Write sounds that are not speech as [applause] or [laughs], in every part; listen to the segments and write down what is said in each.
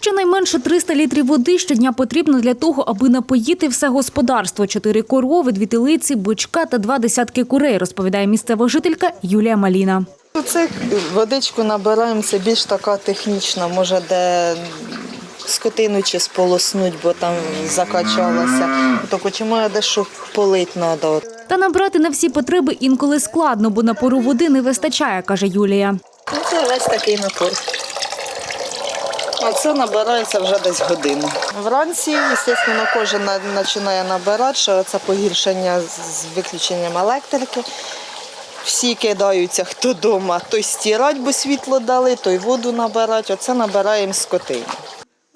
Щонайменше 300 літрів води щодня потрібно для того, аби напоїти все господарство. Чотири корови, дві телиці, бичка та два десятки курей, розповідає місцева жителька Юлія Маліна. Це водичку набираємо, це більш така технічна, може де скотину чи сполоснуть, бо там закачалася. Тільки чому я дещо полить треба. Та набрати на всі потреби інколи складно, бо напору води не вистачає, каже Юлія. Ну, це весь такий напор. А це набирається вже десь годину. Вранці, звісно, кожен починає набирати, що це погіршення з виключенням електрики. Всі кидаються, хто вдома, той стирать, бо світло дали, той воду набирати. Оце набираємо скотину.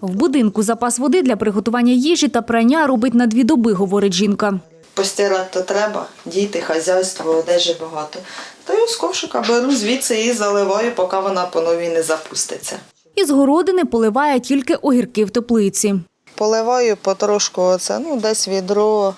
В будинку запас води для приготування їжі та прання робить на дві доби, говорить жінка. Постирати то треба, діти, хазяйство, одежі багато. Та й з ковшика беру звідси і заливаю, поки вона по новій не запуститься. Із городини поливає тільки огірки в теплиці. Поливаю потрошку оце, ну десь відро,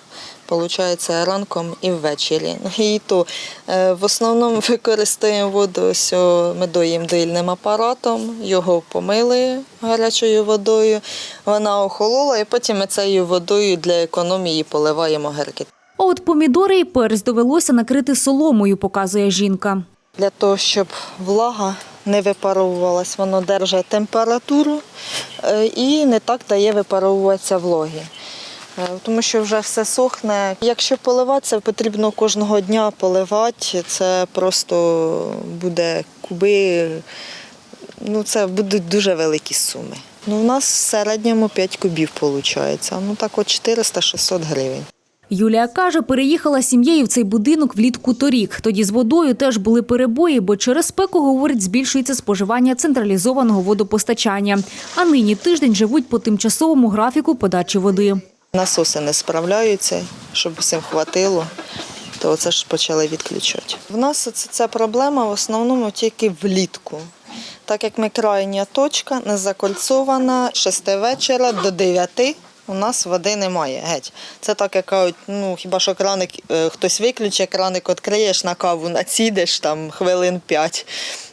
виходить, ранком і ввечері. [laughs] І то е, в основному використовуємо воду, ось ми доїмо доїльним апаратом, його помили гарячою водою, вона охолола, і потім ми цією водою для економії поливаємо огірки. А от помідори і перець довелося накрити соломою, показує жінка. Для того, щоб влага не випаровувалась, воно держить температуру е, і не так дає випаровуватися вологі. Е, Тому що вже все сохне. Якщо поливатися, потрібно кожного дня поливати. Це просто буде куби, ну це будуть дуже великі суми. Ну, у нас в середньому 5 кубів виходить. Ну так от 400-600 гривень. Юлія каже, переїхала сім'єю в цей будинок влітку торік. Тоді з водою теж були перебої, бо через спеку, говорить, збільшується споживання централізованого водопостачання. А нині тиждень живуть по тимчасовому графіку подачі води. Насоси не справляються, щоб усім хватило, то це ж почали відключати. В нас ця проблема в основному тільки влітку. Так як ми крайня точка, не закольцована, з 6 вечора до 9 у нас води немає. Геть. Це так, як кажуть, ну хіба що краник е, хтось виключить, краник відкриєш на каву, націдеш там хвилин п'ять,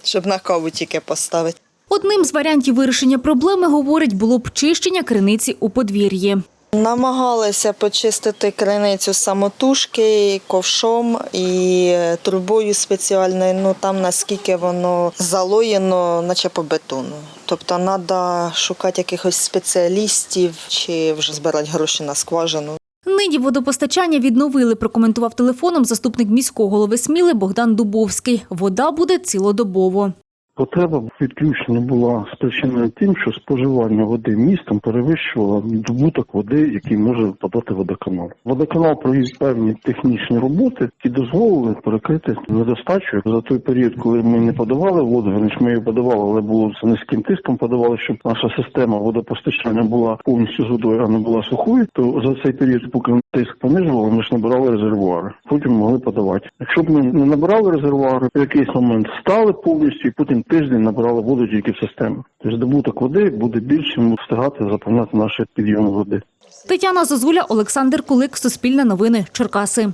щоб на каву тільки поставити. Одним з варіантів вирішення проблеми, говорить, було б чищення криниці у подвір'ї. Намагалися почистити криницю самотужки, ковшом і е, трубою спеціальною. Ну там наскільки воно залоєно, наче по бетону. Тобто треба шукати якихось спеціалістів чи вже збирати гроші на скважину. Нині водопостачання відновили, прокоментував телефоном заступник міського голови Сміли Богдан Дубовський. Вода буде цілодобово. Потреба відключення була спричинена тим, що споживання води містом перевищувало добуток води, який може подати водоканал. Водоканал провів певні технічні роботи, які дозволили перекрити недостачу за той період, коли ми не подавали воду. Вони ми її подавали, але було з низьким тиском подавали, щоб наша система водопостачання була повністю з водою, а не була сухою. То за цей період, поки тиск понижували, ми ж набирали резервуари. Потім могли подавати. Якщо б ми не набирали резервуари, в якийсь момент стали повністю, і потім тиждень набирали воду тільки в систему. Тобто здобуток води буде більшим встигати заповняти наші підйоми води. Тетяна Зозуля, Олександр Кулик, Суспільне новини, Черкаси.